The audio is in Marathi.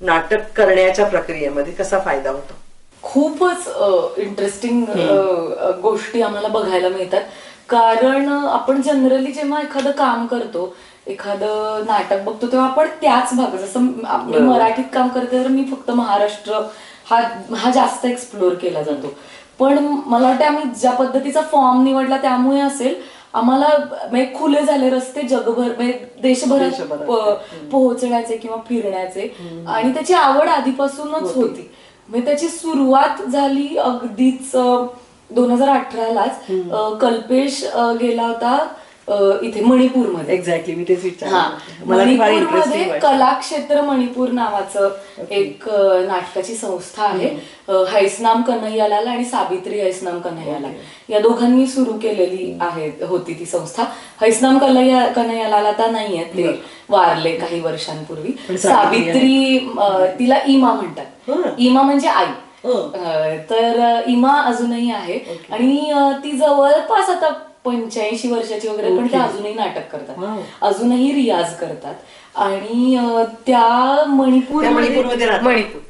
नाटक करण्याच्या प्रक्रियेमध्ये कसा फायदा होतो? खूपच इंटरेस्टिंग गोष्टी आम्हाला बघायला मिळतात. कारण आपण जनरली जेव्हा एखादं काम करतो एखादं नाटक बघतो तेव्हा आपण त्याच भाग जसं म- आप- मी मराठीत काम करते तर मी फक्त महाराष्ट्र हा हा जास्त एक्सप्लोअर केला जातो. पण मला वाटतं आम्ही ज्या पद्धतीचा फॉर्म निवडला त्यामुळे असेल आम्हाला म्हणजे खुले झाले रस्ते जगभर म्हणजे देशभरात देशभरात. प- पोहोचण्याचे किंवा फिरण्याचे. आणि त्याची आवड आधीपासूनच होती. म्हणजे त्याची सुरुवात झाली अगदीच दोन हजार अठरालाच. कल्पेश अ, गेला होता. इथे मणिपूरमध्ये. एक्झॅक्टली मी तेच विचार. कलाक्षेत्र मणिपूर नावाचं एक नाटकाची संस्था आहे. हैसनाम कन्हैयालाल आणि सावित्री हैसनाम कन्हैयालाल. या दोघांनी सुरू केलेली आहे होती ती संस्था. हैसनाम कन्हैया कन्हैयालाल आता नाही आहेत ते वारले काही वर्षांपूर्वी. सावित्री तिला इमा म्हणतात. इमा म्हणजे आई. तर इमा अजूनही आहे. आणि ती जवळपास आता पंच्याऐंशी वर्षाची वगैरे पण त्या अजूनही नाटक. करतात अजूनही रियाज करतात आणि त्या मणिपूर मणिपूरमध्ये. मणिपूर